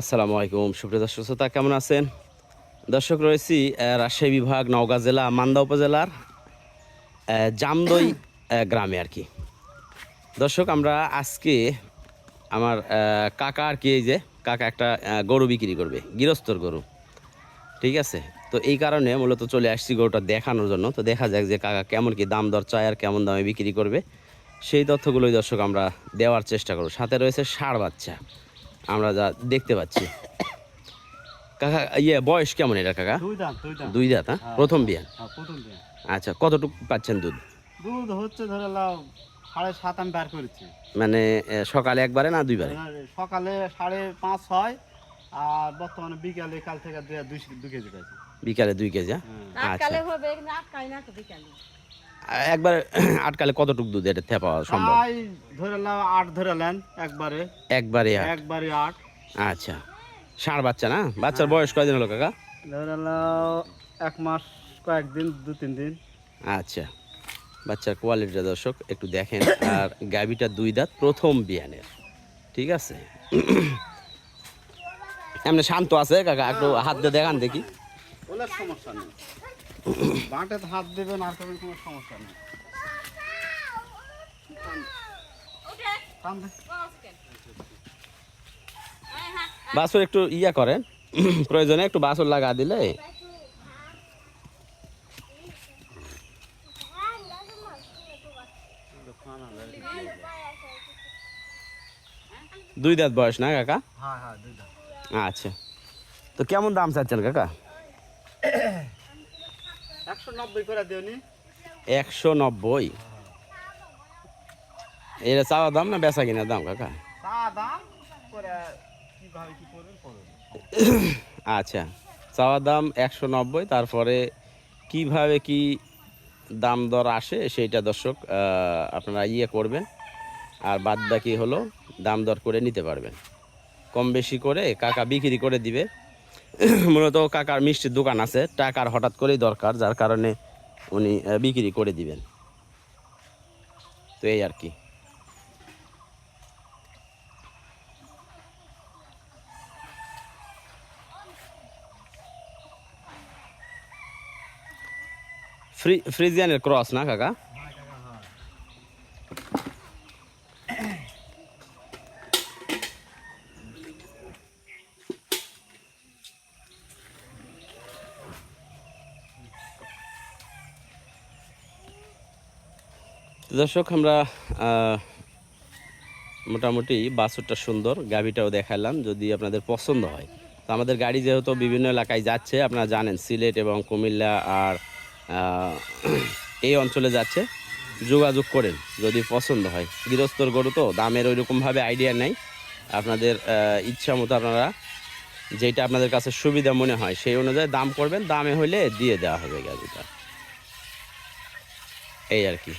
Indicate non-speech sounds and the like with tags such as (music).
আসসালামু আলাইকুম, সুপ্রিয় দর্শক শ্রোতা, কেমন আছেন? দর্শক, রয়েছি রাজশাহী বিভাগ, নওগাঁ জেলা, মান্দা উপজেলার জামদই গ্রামে আর কি। দর্শক, আমরা আজকে আমার কাকা আর কি, এই যে, কাকা একটা গরু বিক্রি করবে, গৃহস্থর গরু। ঠিক আছে? তো এই কারণে মূলত চলে আসছি গরুটা দেখানোর জন্য। তো দেখা যাক যে কাকা কেমন কি দাম দর চায় আর কেমন দামে বিক্রি করবে। সেই তথ্যগুলোই দর্শক, আমরা দেওয়ার চেষ্টা করব। সাথে রয়েছে ষাঁড় বাচ্চা। আমরা যা দেখতে পাচ্ছি। কাকা ইয়ে বয়স কেমন এটা কাকা? দুই দাঁত হ্যাঁ? প্রথম বিয়ান হ্যাঁ, প্রথম দিন আচ্ছা কতটুকু পাচ্ছেন দুধ? দুধ হচ্ছে ধরে লাও সাড়ে সাত আমি বার করেছি। মানে সকালে একবারে না দুইবারে? সকালে সাড়ে পাঁচ ছয় আর বর্তমানে বিকালে কাল থেকে দুই কেজি পাইছি বিকালে দুই কেজি হ্যাঁ? হ্যাঁ। আচ্ছা। আটকালে হবে না আটকাই না বিকালে। একবার আটকালে কতটুকু দুধ এটা থেপা সম্ভব? ধরে লাও আট ধরে নেন একবারে। একবারে আট। একবারে আট। আচ্ছা। ষাঁড় বাচ্চা না? বাচ্চার বয়স কয়দিন হলো কাকা? ধরে এক মাস কয়েকদিন দু তিন দিন। আচ্ছা। বাচ্চার কোয়ালিটিটা দর্শক একটু দেখেন। আর গাভিটা দুই দাঁত প্রথম বিয়ানের। ঠিক আছে? এমনি শান্ত আছে কাকা? একটু হাত দিয়ে দেখান দেখি। ওনার সমস্যা নেই। বাঁটে হাত দেবেন আর কোনো কোনো সমস্যা নেই। বাসুর একটু ইয়া করেন। প্রয়োজনে একটু বাসুর লাগা দিলে। দুই দাঁত বয়স না কাকা? হ্যাঁ হ্যাঁ আচ্ছা। তো কেমন দাম চাচ্ছেন কাকা? একশো নব্বই এটা চাওয়া দাম না বেচা কিনা দাম কাকা? আচ্ছা চাওয়া দাম একশো নব্বই তারপরে কীভাবে কি দাম দর আসে সেইটা দর্শক আপনারা ইয়ে করবেন আর বাদ বাকি হলো দাম দর করে নিতে পারবেন। কম বেশি করে কাকা বিক্রি করে দিবে। (coughs) মূলত কাকার মিষ্টির দোকান আছে, টাকার হঠাৎ করেই দরকার, যার কারণে উনি বিক্রি করে দিবেন। তো এই আর কি। ফ্রি, ফ্রিজিয়ানের ক্রস না কাকা? দর্শক, আমরা মোটামুটি বাছুরটা সুন্দর, গাভিটাও দেখালাম যদি আপনাদের পছন্দ হয়। তো আমাদের গাড়ি যেহেতু বিভিন্ন এলাকায় যাচ্ছে, আপনারা জানেন সিলেট এবং কুমিল্লা আর এই অঞ্চলে যাচ্ছে, যোগাযোগ করেন যদি পছন্দ হয়। গৃহস্থর গরু তো, দামের ওইরকমভাবে আইডিয়া নেই। আপনাদের ইচ্ছা মতো আপনারা যেটা আপনাদের কাছে সুবিধা মনে হয় সেই অনুযায়ী দাম করবেন, দামে হলে দিয়ে দেওয়া হবে গাড়িটা এই আর কি।